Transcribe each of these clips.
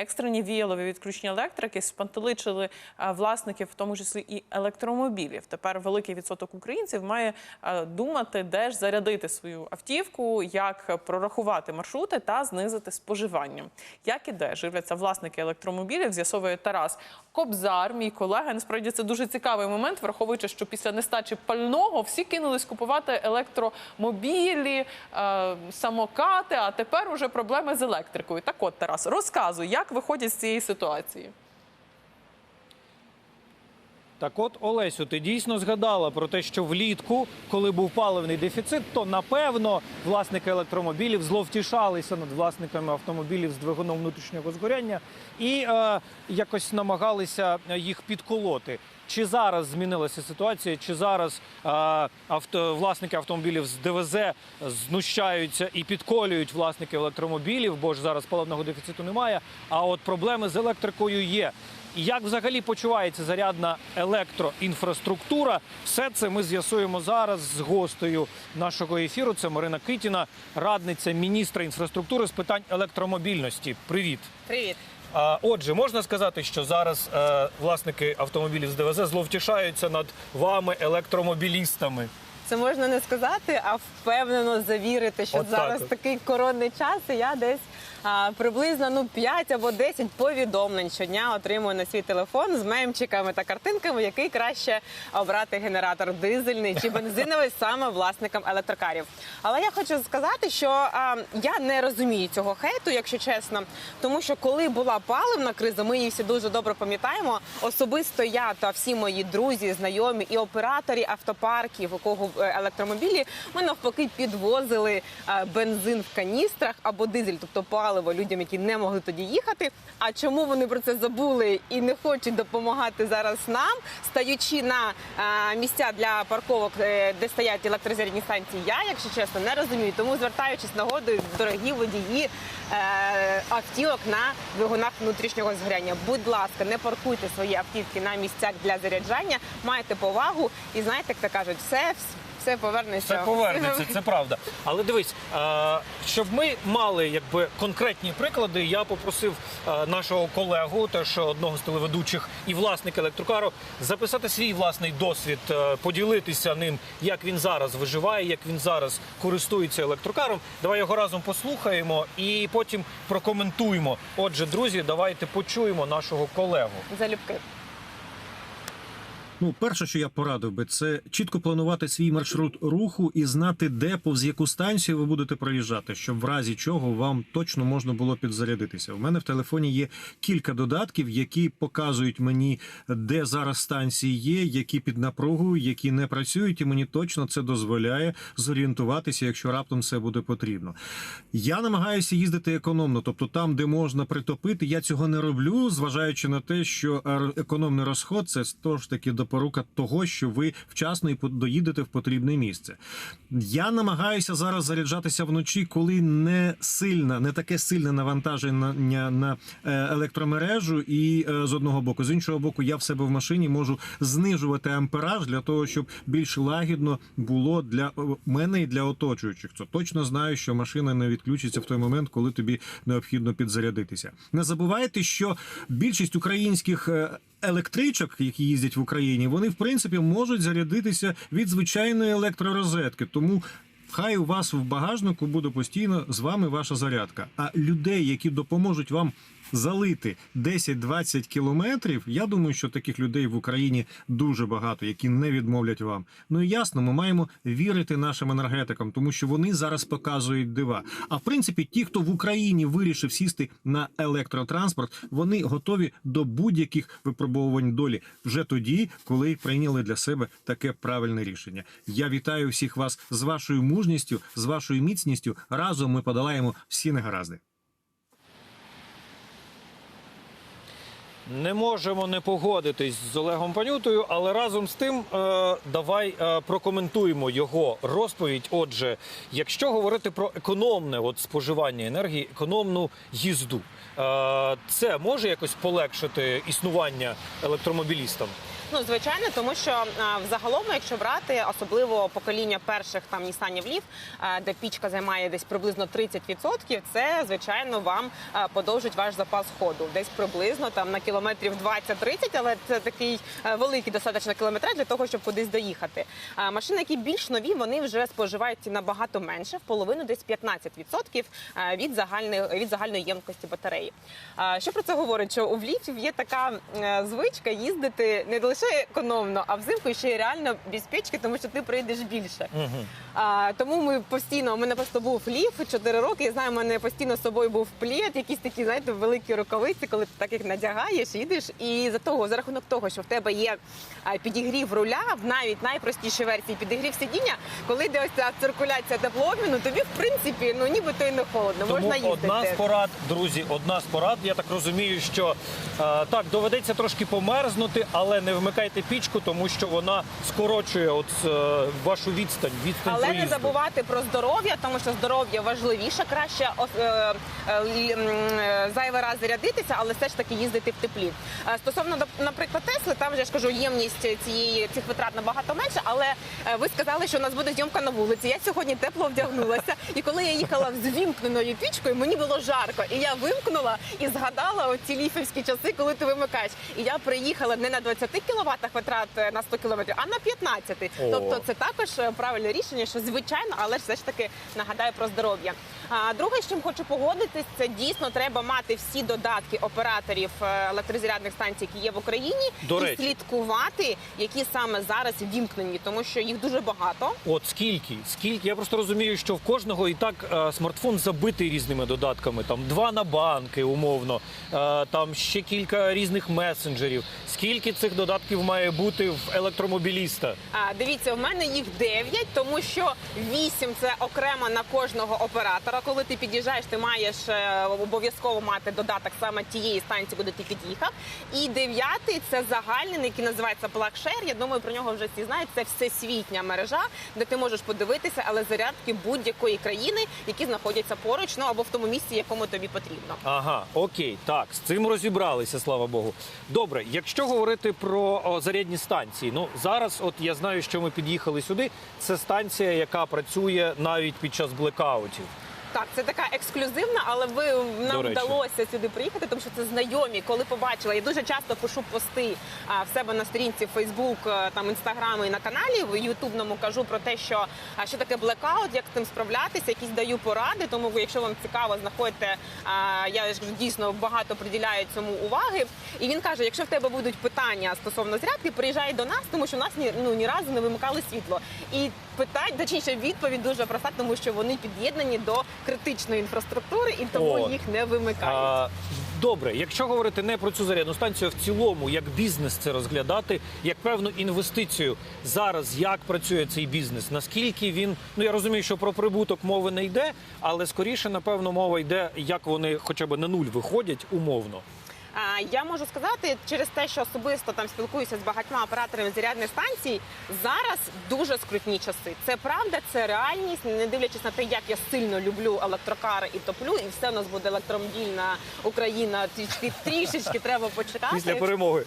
екстрені віялові відключення електрики спантеличили власників, в тому числі і електромобілів. Тепер великий відсоток українців має думати, де ж зарядити свою автівку, як прорахувати маршрути та знизити споживання. Як і де живляться власники електромобілів, з'ясовує Тарас Кобзар, мій колега. Насправді це дуже цікавий момент, враховуючи, що після нестачі пального всі кинулись купувати електромобілі, самокати. А тепер уже проблеми з електрикою. Так от, Тарас, розказуй, як виходять з цієї ситуації. Так от, Олесю, ти дійсно згадала про те, що влітку, коли був паливний дефіцит, то напевно власники електромобілів зловтішалися над власниками автомобілів з двигуном внутрішнього згоряння і е, якось намагалися їх підколоти. Чи зараз змінилася ситуація? Чи зараз е, авто, власники автомобілів з ДВЗ знущаються і підколюють власників електромобілів, бо ж зараз паливного дефіциту немає. А от проблеми з електрикою є. І як взагалі почувається зарядна електроінфраструктура? Все це ми з'ясуємо зараз з гостею нашого ефіру. Це Марина Китіна, радниця міністра інфраструктури з питань електромобільності. Привіт. Привіт. Отже, можна сказати, що зараз е, власники автомобілів з ДВЗ зловтішаються над вами, електромобілістами. Це можна не сказати, а впевнено завірити, що От так зараз от. такий коронний час, і я десь приблизно ну 5 або 10 повідомлень щодня отримую на свій телефон з мемчиками та картинками, який краще обрати генератор дизельний чи бензиновий саме власникам електрокарів. Але я хочу сказати, що а, я не розумію цього хейту, якщо чесно, тому що коли була паливна криза, ми її всі дуже добре пам'ятаємо. Особисто я та всі мої друзі, знайомі і операторі автопарків, у кого е, електромобілі, ми навпаки підвозили е, бензин в каністрах або дизель, тобто паливо людям, які не могли тоді їхати. А чому вони про це забули і не хочуть допомагати зараз нам, стаючи на е, місця для парковок, е, де стоять електрозарядні станції, я, якщо чесно, не розумію. Тому звертаючись нагодою, дорогі водії е, автівок на двигунах внутрішнього згоряння. Будь ласка, не паркуйте свої автівки на місцях для заряджання, майте повагу і знаєте, як то кажуть, все, все повернеться. Це повернеться, це правда. Але дивись, щоб ми мали якби конкретні приклади, я попросив нашого колегу, теж одного з телеведучих і власника електрокару, записати свій власний досвід, поділитися ним, як він зараз виживає, як він зараз користується електрокаром. Давай його разом послухаємо і потім прокоментуємо. Отже, друзі, давайте почуємо нашого колегу. Залюбки. Ну, перше, що я порадив би, це чітко планувати свій маршрут руху і знати, де повз яку станцію ви будете проїжджати, щоб в разі чого вам точно можна було підзарядитися. У мене в телефоні є кілька додатків, які показують мені, де зараз станції є, які під напругою, які не працюють, і мені точно це дозволяє зорієнтуватися, якщо раптом це буде потрібно. Я намагаюся їздити економно, тобто там, де можна притопити, я цього не роблю, зважаючи на те, що економний розход це ж таки допорука того, що ви вчасно і доїдете в потрібне місце. Я намагаюся зараз заряджатися вночі, коли не сильна, не таке сильне навантаження на е, електромережу, і е, з одного боку, з іншого боку, я в себе в машині можу знижувати ампераж для того, щоб більш лагідно було для е, мене і для оточуючих. Це точно знаю, що машина не відключиться в той момент, коли тобі необхідно підзарядитися. Не забувайте, що більшість українських електричок, які їздять в Україні, вони в принципі можуть зарядитися від звичайної електророзетки. Тому хай у вас в багажнику буде постійно з вами ваша зарядка. А людей, які допоможуть вам залити 10-20 кілометрів, я думаю, що таких людей в Україні дуже багато, які не відмовлять вам. Ну і ясно, ми маємо вірити нашим енергетикам, тому що вони зараз показують дива. А в принципі, ті, хто в Україні вирішив сісти на електротранспорт, вони готові до будь-яких випробовувань долі вже тоді, коли прийняли для себе таке правильне рішення. Я вітаю всіх вас з вашою мужністю, з вашою міцністю. Разом ми подолаємо всі негаразди. Не можемо не погодитись з Олегом Панютою, але разом з тим е, давай е, прокоментуємо його розповідь. Отже, якщо говорити про економне от споживання енергії, економну їзду, е, це може якось полегшити існування електромобілістам? Ну, звичайно, тому що взагалом, якщо брати, особливо покоління перших там Нісанів Лів, де пічка займає десь приблизно 30%, це звичайно вам подовжить ваш запас ходу. Десь приблизно там на кілометрів 20-30, але це такий великий достатньо кілометраж для того, щоб кудись доїхати. Машини, які більш нові, вони вже споживають набагато менше, в половину десь 15% від загальної від загальної ємкості батареї. Що про це говорить? Що у влітів є така е, звичка їздити не лише економно, а взимку ще й реально без печки, тому що ти прийдеш більше. А, тому ми постійно, у мене просто був лів 4 роки. Я знаю, у мене постійно з собою був плід, якісь такі, знаєте, великі рукавиці, коли ти так їх надягаєш, їдеш. І за того, за рахунок того, що в тебе є підігрів руля, в навіть найпростішій версії підігрів сидіння, коли йде ось ця циркуляція теплообміну, тобі в принципі ну ніби то й не холодно, Тому можна їздити. одна з порад, друзі, одна з порад. Я так розумію, що е, так доведеться трошки померзнути, але не вмикайте пічку, тому що вона скорочує от е, вашу відстань. Відстань Але не забувати про здоров'я, тому що здоров'я важливіше, краще е, е, е, зайвий раз зарядитися, але все ж таки їздити в теплі. Е, Стосовно, наприклад, Тесли, там же я ж кажу, ємність цієї цих витрат набагато менше. Але ви сказали, що у нас буде зйомка на вулиці. Я сьогодні тепло вдягнулася, і коли я їхала з вімкненою пічкою, мені було жарко. І я вимкнула і згадала оці ліфівські часи, коли ти вимикаєш. І я приїхала не на 20 кВт витрат е, на 100 км, а на 15. О. Тобто це також е, правильне рішення, що звичайно, але ж все ж таки нагадаю про здоров'я. А друге, з чим хочу погодитись, це дійсно треба мати всі додатки операторів е, електрозарядних станцій, які є в Україні, До і речі. слідкувати, які саме зараз вімкнені, тому що їх дуже багато. От скільки? Скільки? Я просто розумію, що в кожного і так е, смартфон забитий різними додатками. Там два на банки, умовно, е, там ще кілька різних месенджерів. Скільки цих додатків має бути в електромобіліста? А, дивіться, в мене їх 9, тому що 8 – це окремо на кожного оператора. Коли ти під'їжджаєш, ти маєш е, обов'язково мати додаток саме тієї станції, куди ти під'їхав. І дев'ятий – це загальний, який називається PlugShare. Я думаю, про нього вже всі знають. Це всесвітня мережа, де ти можеш подивитися, але зарядки будь-якої країни, які знаходяться поруч, ну або в тому місці, якому тобі потрібно. Ага, окей, так, з цим розібралися, слава Богу. Добре, якщо говорити про зарядні станції, ну зараз, от я знаю, що ми під'їхали сюди. Це станція, яка працює навіть під час блекаутів. Так, це така ексклюзивна, але ви нам вдалося сюди приїхати, тому що це знайомі. Коли побачила, я дуже часто пишу пости а, в себе на сторінці Фейсбук, там інстаграму і на каналі в Ютубному кажу про те, що а, що таке блекаут, як з цим справлятися, якісь даю поради. Тому якщо вам цікаво, знаходите. А, я ж дійсно багато приділяю цьому уваги. І він каже: якщо в тебе будуть питання стосовно зарядки, приїжджай до нас, тому що в нас ні, ну, ні разу не вимикали світло. І питань, точніше, відповідь дуже проста, тому що вони під'єднані до критичної інфраструктури і тому О. їх не вимикають. А, добре, якщо говорити не про цю зарядну станцію, а в цілому, як бізнес це розглядати, як певну інвестицію зараз, як працює цей бізнес? Наскільки він ну я розумію, що про прибуток мови не йде, але скоріше, напевно, мова йде, як вони хоча б на нуль виходять умовно. Я можу сказати через те, що особисто там спілкуюся з багатьма операторами зарядних станцій. Зараз дуже скрутні часи. Це правда, це реальність. Не дивлячись на те, як я сильно люблю електрокари і топлю, і все у нас буде електромобільна Україна. Трішечки треба почекати. Після перемоги.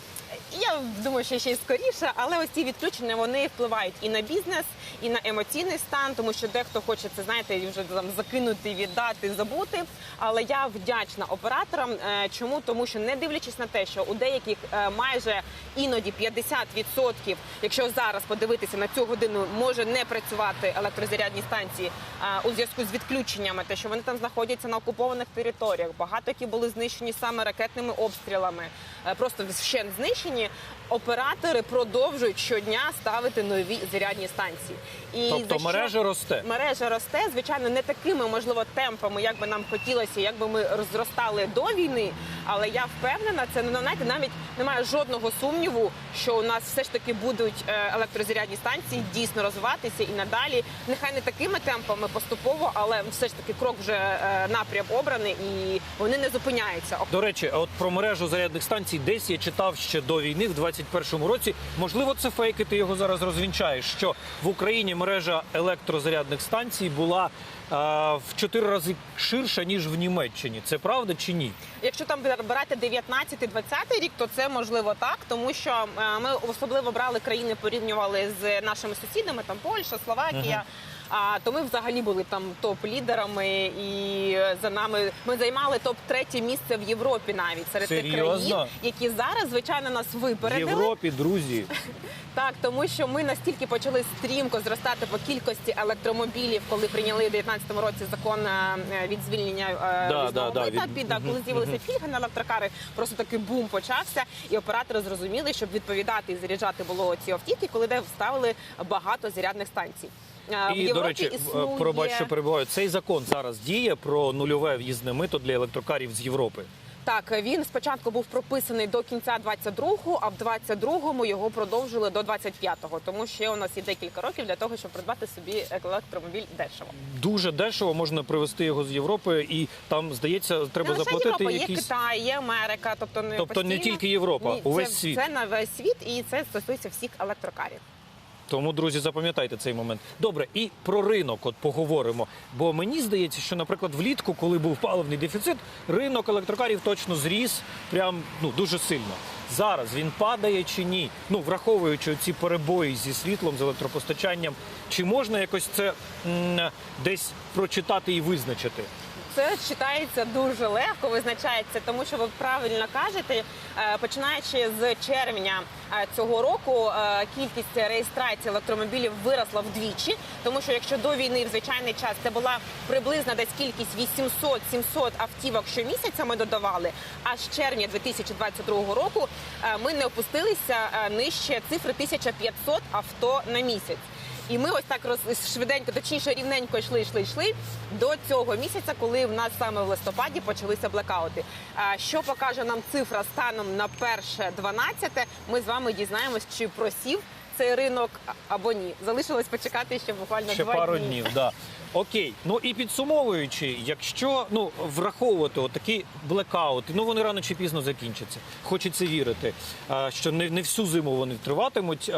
Я думаю, що ще й скоріше, але ось ці відключення вони впливають і на бізнес, і на емоційний стан, тому що дехто хоче це, знаєте, вже там закинути, віддати, забути. Але я вдячна операторам. Е, Чому? Тому що не дивлячись на те, що у деяких е, майже іноді 50%, якщо зараз подивитися на цю годину, може не працювати електрозарядні станції е, у зв'язку з відключеннями, те, що вони там знаходяться на окупованих територіях, багато які були знищені саме ракетними обстрілами, просто ще знищені. Оператори продовжують щодня ставити нові зарядні станції. І Тобто що- мережа росте. мережа росте, звичайно, не такими можливо темпами, як би нам хотілося, як би ми розростали до війни. Але я впевнена, це ну, знаєте, навіть немає жодного сумніву, що у нас все ж таки будуть е, електрозарядні станції дійсно розвиватися і надалі. Нехай не такими темпами поступово, але все ж таки крок вже е, напрям обраний, і вони не зупиняються. До речі, от про мережу зарядних станцій десь я читав ще до війни, в 21-му році. Можливо, це фейк, і ти його зараз розвінчаєш. Що в Україні мережа електрозарядних станцій була в чотири рази ширша ніж в Німеччині. Це правда чи ні? Якщо там брати 19-20 рік, то це можливо так, тому що е, ми особливо брали країни, порівнювали з нашими сусідами, там Польща, Словакія. А то ми взагалі були там топ-лідерами, і за нами ми займали топ третє місце в Європі навіть серед тих Серйозно? країн, які зараз звичайно нас В випередили. Європі, друзі. Так, тому що ми настільки почали стрімко зростати по кількості електромобілів, коли прийняли у 2019 році закон е, від звільнення е, Да, да, да, від- Під- да, коли з'явилися пільги на електрокари, просто такий бум почався, і оператори зрозуміли, щоб відповідати і заряджати було ці автівки, коли де вставили багато зарядних станцій. Е, в І, Європі до речі, існує... пробач, що перебуваю. Цей закон зараз діє про нульове в'їзне мито для електрокарів з Європи. Так, він спочатку був прописаний до кінця 22-го, а в 22-му його продовжили до 25-го. Тому ще у нас є декілька років для того, щоб придбати собі електромобіль дешево. Дуже дешево можна привезти його з Європи, і там, здається, треба не лише заплатити Європа, є якісь. Китай, є Америка, тобто не Тобто не тільки Європа, Ні, увесь це, світ. Це на весь світ, і це стосується всіх електрокарів. Тому, друзі, запам'ятайте цей момент. Добре, і про ринок от поговоримо. Бо мені здається, що, наприклад, влітку, коли був паливний дефіцит, ринок електрокарів точно зріс прям ну дуже сильно. Зараз він падає чи ні? Ну враховуючи ці перебої зі світлом, з електропостачанням, чи можна якось це м, десь прочитати і визначити? Це читається дуже легко, визначається, тому що ви правильно кажете. е, Починаючи з червня е, цього року, е, кількість реєстрації електромобілів виросла вдвічі, тому що якщо до війни в звичайний час це була приблизно десь кількість 800-700 автівок щомісяця ми додавали. А з червня 2022 року ми не опустилися нижче цифри 1500 авто на місяць. І ми ось так роз швиденько, точніше рівненько йшли, йшли, йшли до цього місяця, коли в нас саме в листопаді почалися блекаути. Що покаже нам цифра станом на перше 12, Ми з вами дізнаємось, чи просів цей ринок або ні. Залишилось почекати ще буквально Ще два пару дні. днів. Да. Окей, ну і підсумовуючи, якщо ну враховувати отакі блекаути, ну вони рано чи пізно закінчаться. Хочеться вірити, що не, не всю зиму вони триватимуть.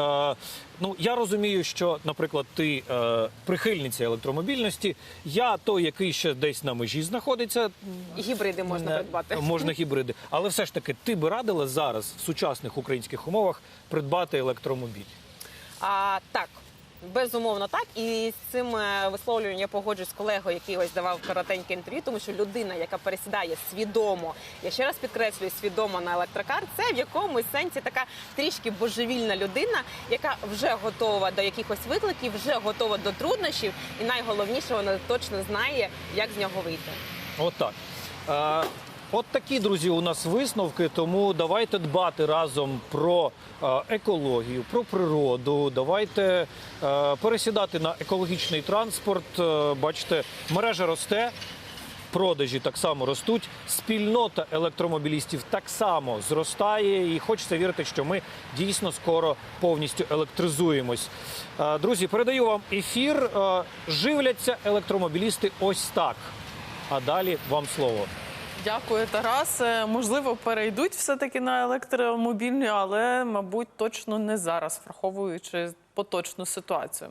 Ну я розумію, що, наприклад, ти е, прихильниця електромобільності, я той, який ще десь на межі знаходиться. Гібриди можна Не- придбати. Можна гібриди. Але все ж таки, ти би радила зараз в сучасних українських умовах придбати електромобіль. А, так. Безумовно, так і з цим е, висловлюванням я погоджуюсь з колегою, який ось давав коротеньке інтерв'ю, тому що людина, яка пересідає свідомо, я ще раз підкреслюю, свідомо на електрокар, це в якомусь сенсі така трішки божевільна людина, яка вже готова до якихось викликів, вже готова до труднощів, і найголовніше, вона точно знає, як з нього вийти. От так. Е, От такі, друзі, у нас висновки. Тому давайте дбати разом про е, екологію, про природу. Давайте е, пересідати на екологічний транспорт. Е, Бачите, мережа росте. Продажі так само ростуть, спільнота електромобілістів так само зростає, і хочеться вірити, що ми дійсно скоро повністю електризуємось. Друзі, передаю вам ефір. Живляться електромобілісти ось так. А далі вам слово. Дякую, Тарас. Е, Можливо, перейдуть все-таки на електромобільні, але, мабуть, точно не зараз, враховуючи поточну ситуацію.